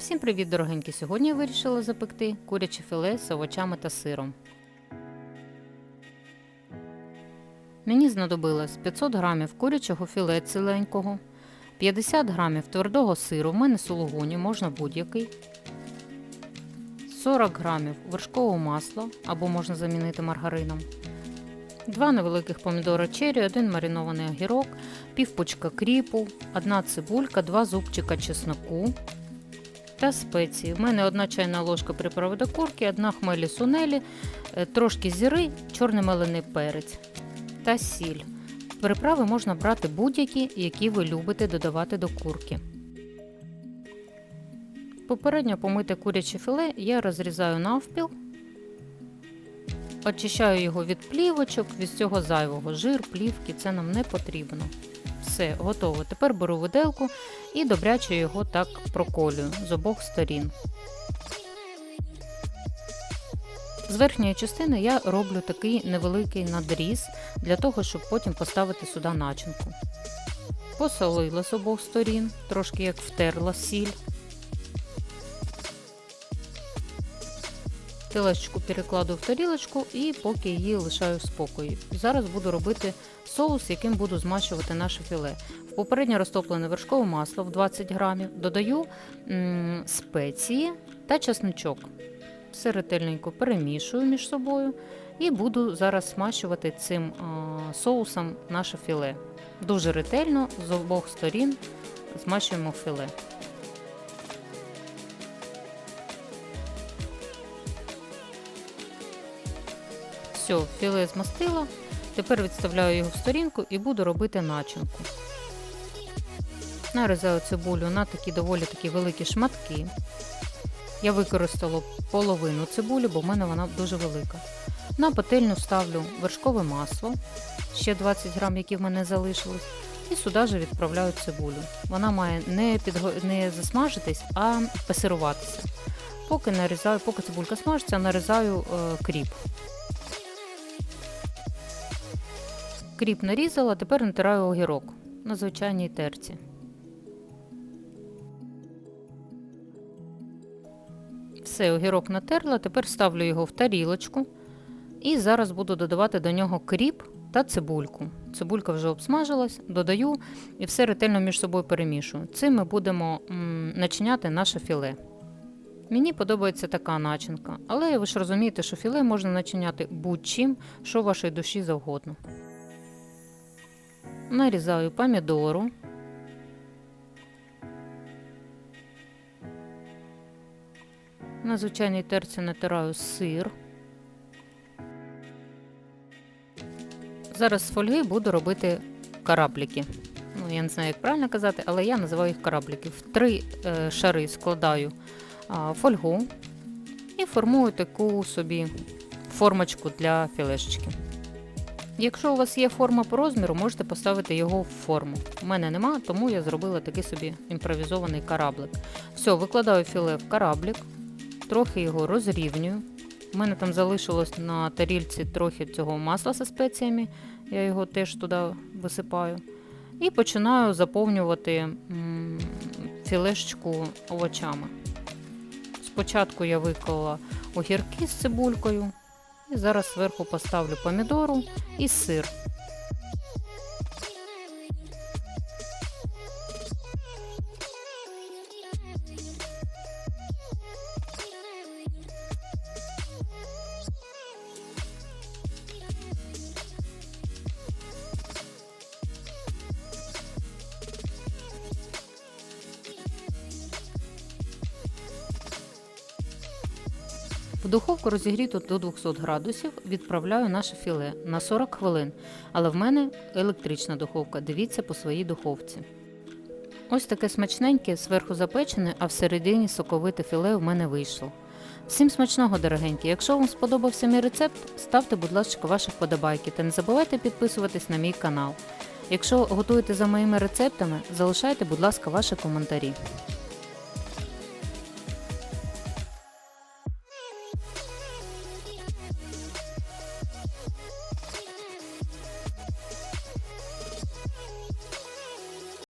Всім привіт, дорогенькі! Сьогодні я вирішила запекти куряче філе з овочами та сиром. Мені знадобилось 500 грамів курячого філе ціленького, 50 грамів твердого сиру, в мене сулугуні, можна будь-який, 40 грамів вершкового масла або можна замінити маргарином, 2 невеликих помідора черрі, 1 маринований огірок, півпучка кріпу, 1 цибулька, 2 зубчика чесноку, та спеції. У мене одна чайна ложка приправи до курки, одна хмелі сунелі, е, трошки зіри, чорний мелений перець та сіль. Приправи можна брати будь-які, які ви любите додавати до курки. Попередньо помите куряче філе я розрізаю навпіл, очищаю його від плівочок, від цього зайвого жир, плівки, це нам не потрібно. Все, готово. Тепер беру виделку і добряче його так проколюю з обох сторін. З верхньої частини я роблю такий невеликий надріз для того, щоб потім поставити сюди начинку. Посолила з обох сторін, трошки як втерла сіль. Телечку перекладу в тарілочку і поки її лишаю в спокої. Зараз буду робити соус, яким буду змащувати наше філе. В попередньо розтоплене вершкове масло в 20 грамів додаю м, спеції та чесничок. Все ретельненько перемішую між собою і буду зараз смащувати цим а, соусом наше філе. Дуже ретельно з обох сторін змащуємо філе. Все, філе змастила. Тепер відставляю його в сторінку і буду робити начинку. Нарізаю цибулю на такі доволі такі великі шматки. Я використала половину цибулі, бо в мене вона дуже велика. На пательню ставлю вершкове масло, ще 20 грам, які в мене залишились, і сюди же відправляю цибулю. Вона має не, підго... не засмажитись, а пасируватися. Поки нарізаю, поки цибулька смажиться, нарізаю е, кріп. Кріп нарізала, тепер натираю огірок на звичайній терці. Все, огірок натерла, тепер ставлю його в тарілочку і зараз буду додавати до нього кріп та цибульку. Цибулька вже обсмажилась, додаю і все ретельно між собою перемішую. Цим ми будемо м, начиняти наше філе. Мені подобається така начинка, але ви ж розумієте, що філе можна начиняти будь-чим, що вашій душі завгодно. Нарізаю помідору. На звичайній терці натираю сир. Зараз з фольги буду робити карабліки. Ну, я не знаю, як правильно казати, але я називаю їх карабліки. В три е, шари складаю а, фольгу і формую таку собі формочку для філешечки. Якщо у вас є форма по розміру, можете поставити його в форму. У мене нема, тому я зробила такий собі імпровізований кораблик. Все, викладаю філе в кораблик, трохи його розрівнюю. У мене там залишилось на тарільці трохи цього масла зі спеціями, я його теж туди висипаю. І починаю заповнювати філешечку овочами. Спочатку я виклала огірки з цибулькою, зараз зверху поставлю помідору і сир. В духовку розігріту до 200 градусів відправляю наше філе на 40 хвилин, але в мене електрична духовка. Дивіться по своїй духовці. Ось таке смачненьке, зверху запечене, а всередині соковите філе в мене вийшло. Всім смачного, дорогенькі! Якщо вам сподобався мій рецепт, ставте, будь ласка, ваші вподобайки та не забувайте підписуватись на мій канал. Якщо готуєте за моїми рецептами, залишайте, будь ласка, ваші коментарі.